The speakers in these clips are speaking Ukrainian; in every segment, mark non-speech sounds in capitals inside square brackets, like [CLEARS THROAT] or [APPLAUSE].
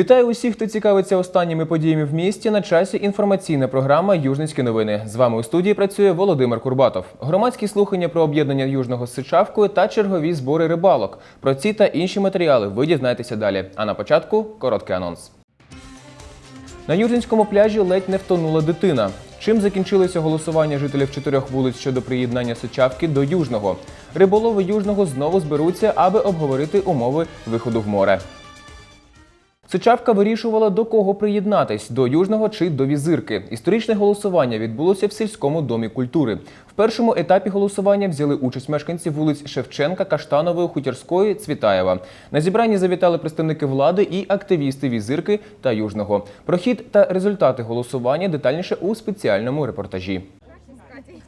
Вітаю усіх, хто цікавиться останніми подіями в місті. На часі інформаційна програма Южницькі новини. З вами у студії працює Володимир Курбатов. Громадські слухання про об'єднання Южного з Сичавкою та чергові збори рибалок. Про ці та інші матеріали ви дізнаєтеся далі. А на початку короткий анонс. На Южинському пляжі ледь не втонула дитина. Чим закінчилося голосування жителів чотирьох вулиць щодо приєднання Сичавки до Южного? Риболови Южного знову зберуться, аби обговорити умови виходу в море. Сичавка вирішувала до кого приєднатись до Южного чи до візирки. Історичне голосування відбулося в сільському домі культури. В першому етапі голосування взяли участь мешканці вулиць Шевченка, Каштанової, Хутірської, Цвітаєва. На зібранні завітали представники влади і активісти візирки та Южного. Про хід та результати голосування детальніше у спеціальному репортажі.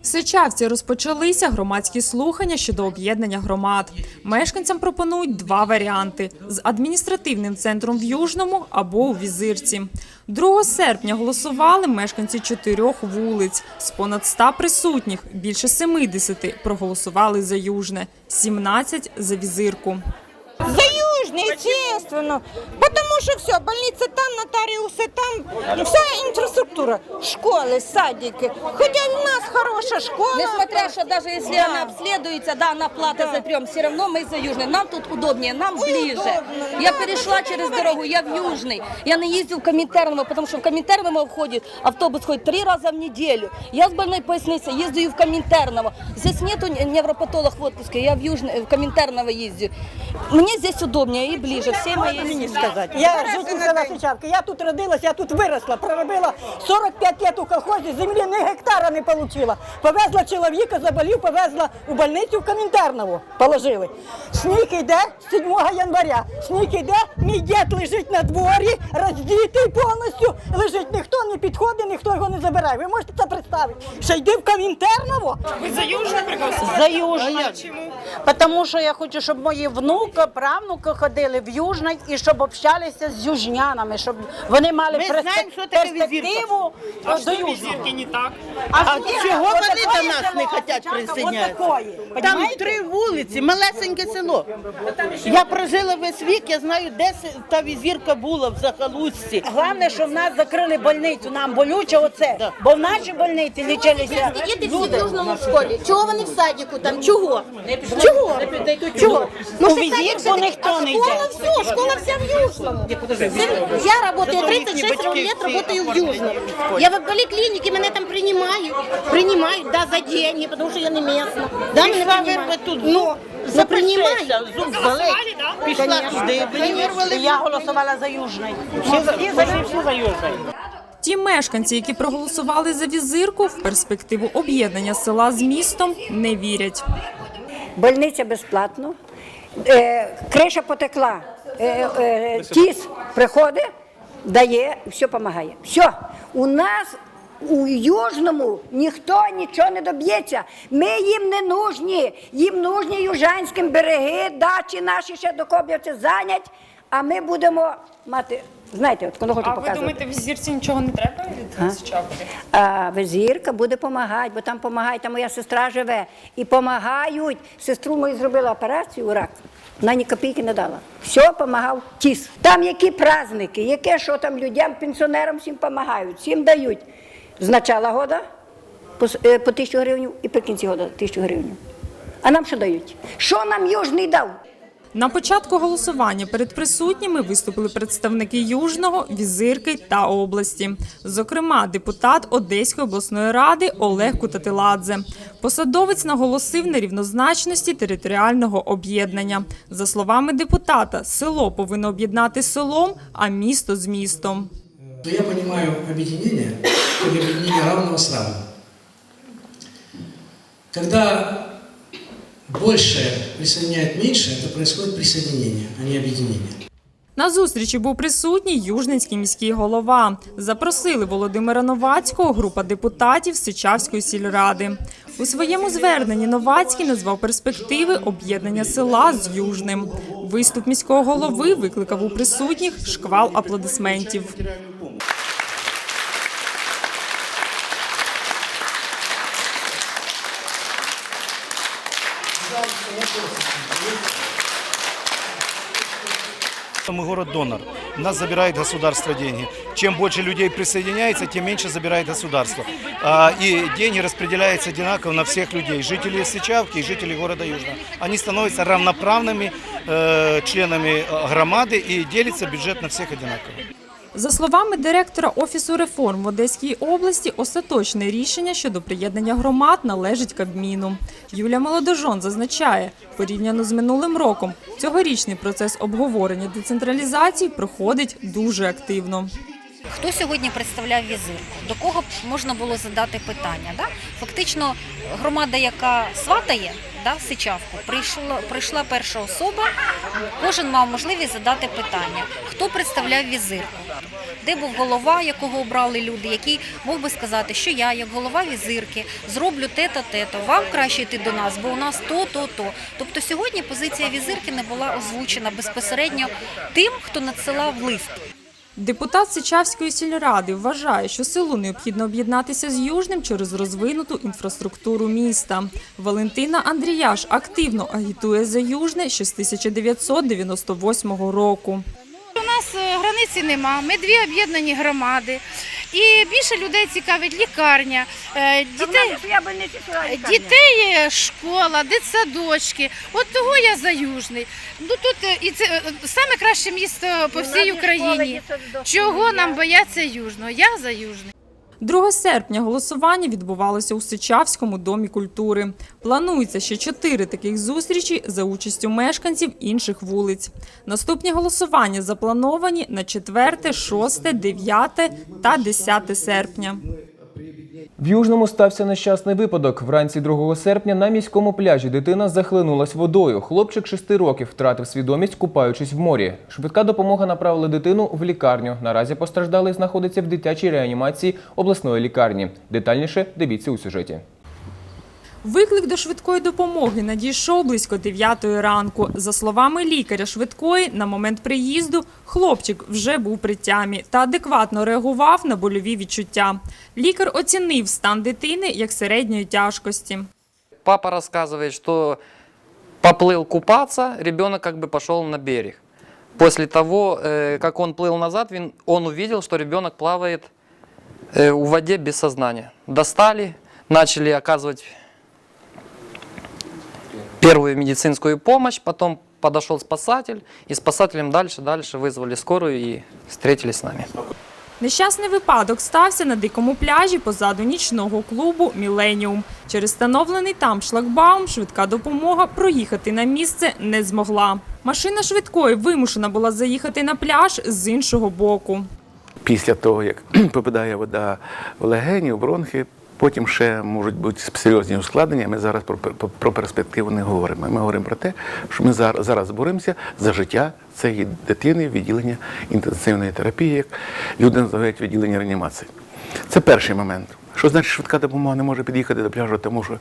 В Сичавці розпочалися громадські слухання щодо об'єднання громад. Мешканцям пропонують два варіанти: з адміністративним центром в Южному або у Візирці. 2 серпня голосували мешканці чотирьох вулиць. З понад 100 присутніх більше 70 проголосували за Южне, 17 – за Візирку За Южный, естественно. Потому что все, больницы там, нотариусы там, вся инфраструктура. Школы, садики. Хотя у нас хорошая школа. Несмотря, что даже если Да. она обследуется, да, она плата Да. за прием, все равно мы за Южный. Нам тут удобнее, нам ближе. удобно, Я да, перешла да, через да, дорогу, я в Южный. Я не ездил в Коминтерново, потому что в Коминтерново входит автобус ходит три раза в неделю. Я с больной поясницей ездию в Коминтерново. Здесь нету не- невропатолог в отпуске, я в Южный, в Коминтерново ездию. Мне здесь удобнее и ближе. Все мои мені сказати. Я житель села Сичавки, я тут родилась, я тут виросла, проробила 45 років у колхозі, землі ні гектара не отримала. Повезла чоловіка, заболів, повезла у больницю в Комінтернову, положили. Сніг йде 7 января, сніг йде, мій дід лежить на дворі, роздітий повністю, лежить, ніхто не підходить, ніхто його не забирає. Ви можете це представити? Ще йди в Комінтерново? За Южний. Тому що я хочу, щоб мої внуки, правнуки ходили в Южний і щоб общалися з южнянами, щоб вони мали Ми перспек- знаємо, що таке перспективу А до що Южного. не так? А, А ні, чого от вони до нас не хочуть Сичавка, присоединятися? Там три вулиці, малесеньке село. Я прожила весь вік, я знаю, де та візірка була в Захалусці. Головне, що в нас закрили больницю, нам болюче оце, бо в нашій больниці лічилися Діти всі в люди. Южному школі. Чого вони в садіку там? Чого? Чого? Чого? У це візірку ніхто не школа все, школа вся в Южному. Я работаю 36 лет, работаю в Южном. Я в поликлинике, мене там приймають. Приймають, да, за деньги, тому що я не місна. Да, мене вирвати тут Ну, зуб, ну, зуб болить. Пішла туди, вирвали. Я голосувала за Южний. Всі за всі за Южний. Ті мешканці, які проголосували за візирку, в перспективу об'єднання села з містом не вірять. Больниця безплатно, е, криша потекла, е, е, тіс приходить, дає, все допомагає. Все, у нас у Южному ніхто нічого не доб'ється. Ми їм не нужні, їм нужні южанським береги, дачі наші ще до Коб'явця зайнять, а ми будемо мати, знаєте, от коли хочу А ви думаєте, візірці нічого не треба від Сичавки? А визірка буде допомагати, бо там допомагає, там моя сестра живе. І допомагають. Сестру мою зробила операцію у рак. Вона ні копійки не дала. Все допомагав тіс. Там які праздники, яке що там людям, пенсіонерам всім допомагають, всім дають. З начала года по, е, по тисячу гривень і при кінці года тисячу гривень. А нам що дають? Що нам Южний дав? На початку голосування перед присутніми виступили представники Южного, Візирки та області. Зокрема, депутат Одеської обласної ради Олег Кутатиладзе. Посадовець наголосив на рівнозначності територіального об'єднання. За словами депутата, село повинно об'єднати з селом, а місто з містом. Но я понимаю объединение как объединение равного с равным. Больше присоединяет меньше, это происходит присоединение, а не объединение. На зустрічі був присутній Южненський міський голова. Запросили Володимира Новацького, група депутатів Сичавської сільради. У своєму зверненні Новацький назвав перспективи об'єднання села з Южним. Виступ міського голови викликав у присутніх шквал аплодисментів. Мы город-донор. Нас забирает государство деньги. Чем больше людей присоединяется, тем меньше забирает государство. А, И деньги распределяются одинаково на всех людей. Жители Сычавки и жители города Южного. Они становятся равноправными э, членами э, громады и делится бюджет на всех одинаково. За словами директора Офісу реформ в Одеській області, остаточне рішення щодо приєднання громад належить Кабміну. Юлія Молодожон зазначає, порівняно з минулим роком, цьогорічний процес обговорення децентралізації проходить дуже активно. Хто сьогодні представляв візирку? До кого б можна було задати питання? Да? Фактично, громада, яка сватає да, Сичавку, прийшла, прийшла перша особа, кожен мав можливість задати питання, хто представляв візирку, де був голова, якого обрали люди, який мог би сказати, що я, як голова візирки, зроблю те-то, те-то, вам краще йти до нас, бо у нас то, то, то. Тобто сьогодні позиція візирки не була озвучена безпосередньо тим, хто надсилав лист. Депутат Сичавської сільради вважає, що селу необхідно об'єднатися з Южним через розвинуту інфраструктуру міста. Валентина Андріяш активно агітує за Южне ще з 1998 року. У нас е, границі нема, ми дві об'єднані громади. І більше людей цікавить лікарня, е, дітей, дітей школа, дитсадочки. От того я за Южний. Ну тут е, і це е, саме краще місто по всій Україні. Чого нам бояться Южного? Я за Южний. 2 серпня голосування відбувалося у Сичавському домі культури. Планується ще чотири таких зустрічі за участю мешканців інших вулиць. Наступні голосування заплановані на 4, 6, 9 та 10 серпня. В Южному стався нещасний випадок. Вранці 2 серпня на міському пляжі дитина захлинулась водою. Хлопчик 6 років втратив свідомість, купаючись в морі. Швидка допомога направила дитину в лікарню. Наразі постраждалий знаходиться в дитячій реанімації обласної лікарні. Детальніше дивіться у сюжеті. Виклик до швидкої допомоги надійшов близько 9 ранку. За словами лікаря швидкої, на момент приїзду хлопчик вже був при тямі та адекватно реагував на больові відчуття. Лікар оцінив стан дитини як середньої тяжкості. Папа рассказывает, что поплыл купаться, ребенок как бы пошел на берег. После того, э, как он плыл назад, вин- он увидел, что ребенок плавает э, в воде без сознания. Достали, начали оказывать первую медицинскую помощь, потом подошел спасатель, и спасателем дальше-дальше вызвали скорую и встретились с нами. Нещасний випадок стався на дикому пляжі позаду нічного клубу Міленіум. Через встановлений там шлагбаум швидка допомога проїхати на місце не змогла. Машина швидкої вимушена була заїхати на пляж з іншого боку. після того, як [CLEARS THROAT] попадає вода в легені, в бронхи, потім ще можуть бути серйозні ускладнення. Ми зараз про, про, перспективу не говоримо. Ми говоримо про те, що ми зараз, зараз боремося за життя цієї дитини в відділення інтенсивної терапії, як люди називають відділення реанімації. Це перший момент. Що значить швидка допомога не може під'їхати до пляжу, тому що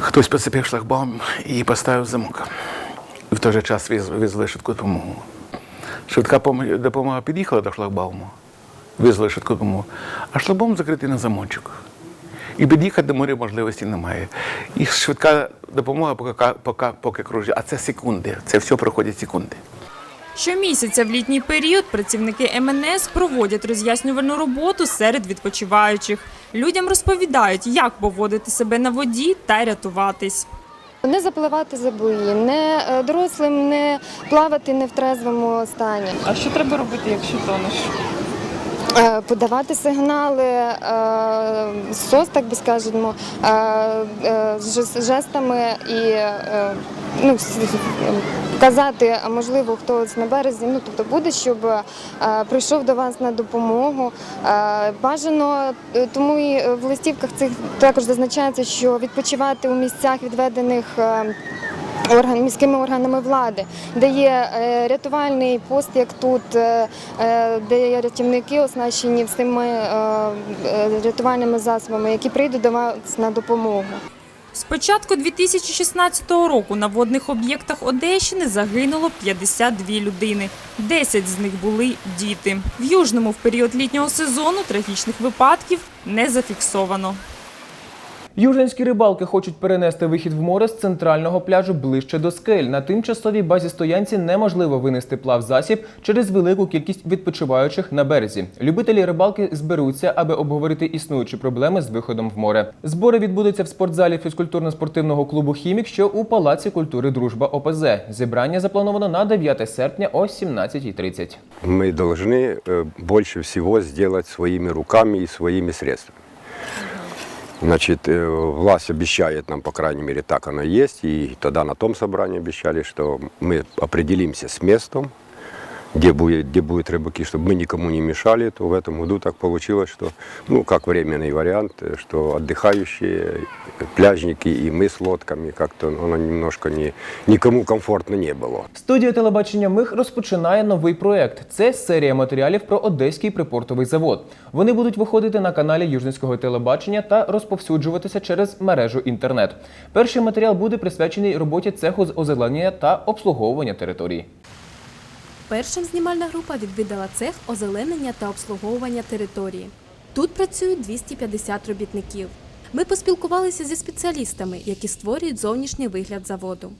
хтось поцепив шлагбаум і поставив замок. І в той же час визвали швидку допомогу. Швидка допомога під'їхала до шлагбауму, визвали швидку допомогу, а шлагбаум закритий на замочок. І під'їхати до моря можливості немає. І швидка допомога поки, поки, поки кружить, а це секунди. Це все проходять секунди. Щомісяця в літній період працівники МНС проводять роз'яснювальну роботу серед відпочиваючих. Людям розповідають, як поводити себе на воді та рятуватись. Не запливати за бої, не е, дорослим не плавати не в трезвому стані. А що треба робити, якщо тонеш? Е, Подавати сигнали е, СОС, так би скажемо, е, жестами і ну, казати, можливо, хтось на березі, ну тобто буде, щоб прийшов до вас на допомогу. Бажано, тому і в листівках цих також зазначається, що відпочивати у місцях відведених. Орган міськими органами влади, де є е, рятувальний пост, як тут, е, е, де є рятівники, оснащені всіми рятувальними засобами, які прийдуть до вас на допомогу. З початку 2016 року на водних об'єктах Одещини загинуло 52 людини. 10 з них були діти. В Южному в період літнього сезону трагічних випадків не зафіксовано. Южненські рибалки хочуть перенести вихід в море з центрального пляжу ближче до скель. На тимчасовій базі стоянці неможливо винести плав засіб через велику кількість відпочиваючих на березі. Любителі рибалки зберуться, аби обговорити існуючі проблеми з виходом в море. Збори відбудуться в спортзалі фізкультурно-спортивного клубу Хімік, що у Палаці культури Дружба ОПЗ. Зібрання заплановано на 9 серпня о 17.30. мы должны э, больше всего сделать своими руками и своими средствами. Значит, э, власть обещает нам, по крайней мере, так оно и есть, и тогда на том собрании обещали, что мы определимся с местом, где будет, где будут рыбаки, чтобы мы никому не мешали, то в этом году так получилось, что, ну, как временный вариант, э, что отдыхающие, э, пляжники и мы с лодками, как-то оно немножко не, никому комфортно не было. Студія телебачення Мих розпочинає новий проект. Це серія матеріалів про Одеський припортовий завод. Вони будуть виходити на каналі Южницького телебачення та розповсюджуватися через мережу інтернет. Перший матеріал буде присвячений роботі цеху з озеленення та обслуговування території. Першим знімальна група відвідала цех озеленення та обслуговування території. Тут працюють 250 робітників. Ми поспілкувалися зі спеціалістами, які створюють зовнішній вигляд заводу.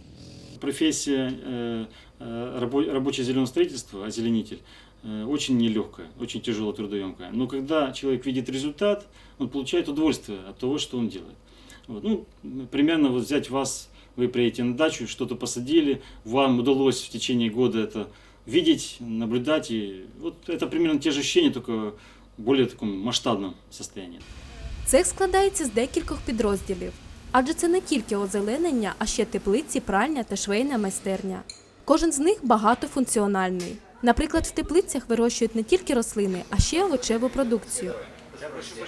профессия э, э, рабо- рабочее зеленое строительство, озеленитель, э, очень нелегкая, очень тяжело трудоемкая. Но когда человек видит результат, он получает удовольствие от того, что он делает. Вот. Ну, примерно вот взять вас, вы приедете на дачу, что-то посадили, вам удалось в течение года это видеть, наблюдать. И вот это примерно те же ощущения, только в более таком масштабном состоянии. Цех складається з декількох підрозділів, адже це не тільки озеленення, а ще теплиці, пральня та швейна майстерня. Кожен з них багатофункціональний. Наприклад, в теплицях вирощують не тільки рослини, а ще овочеву продукцію.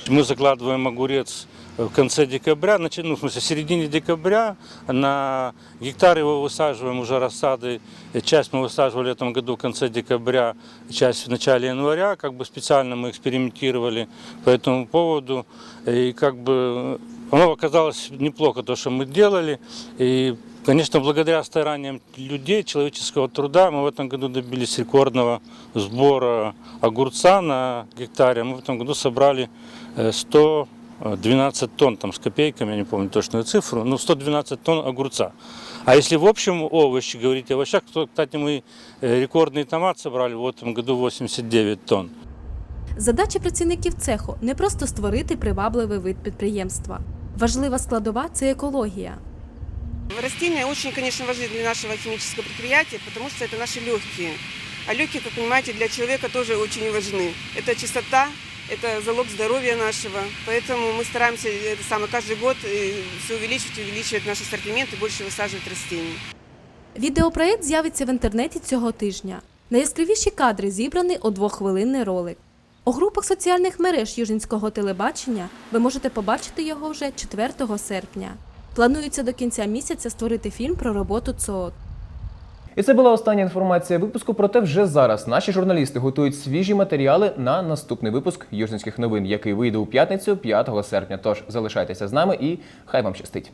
Мы закладываем огурец в конце декабря, начи- ну, в смысле, в середине декабря. На гектар его высаживаем уже рассады. Часть мы высаживали в этом году в конце декабря, часть в начале января. Как бы специально мы экспериментировали по этому поводу. И как бы оно оказалось неплохо, то, что мы делали. И Конечно, благодаря стараниям людей, человеческого труда, мы в этом году добились рекордного сбора огурца на гектаре. Мы в этом году собрали э, 112 тонн, там с копейками, я не помню точную цифру, но 112 тонн огурца. А если в общем овощи, говорить о овощах, то, кстати, мы э, рекордный томат собрали в этом году 89 тонн. Задача працівників цеху не просто створити привабливий вид підприємства. Важлива складова це екологія. Растения очень, конечно, важны для нашего химического предприятия, потому что это наши легкие. А легкие, как понимаете, для человека тоже очень важны. Это чистота, это залог здоровья нашего. Поэтому мы стараемся это самое, каждый год э, все увеличивать, увеличивать наш ассортимент и больше высаживать растений. Відеопроект з'явиться в інтернеті цього тижня. Найяскравіші кадри зібрані у двоххвилинний ролик. У групах соціальних мереж Южинського телебачення ви можете побачити його вже 4 серпня. Планується до кінця місяця створити фільм про роботу ЦООТ. І це була остання інформація випуску. Проте вже зараз наші журналісти готують свіжі матеріали на наступний випуск Южницьких новин, який вийде у п'ятницю 5 серпня. Тож залишайтеся з нами і хай вам щастить.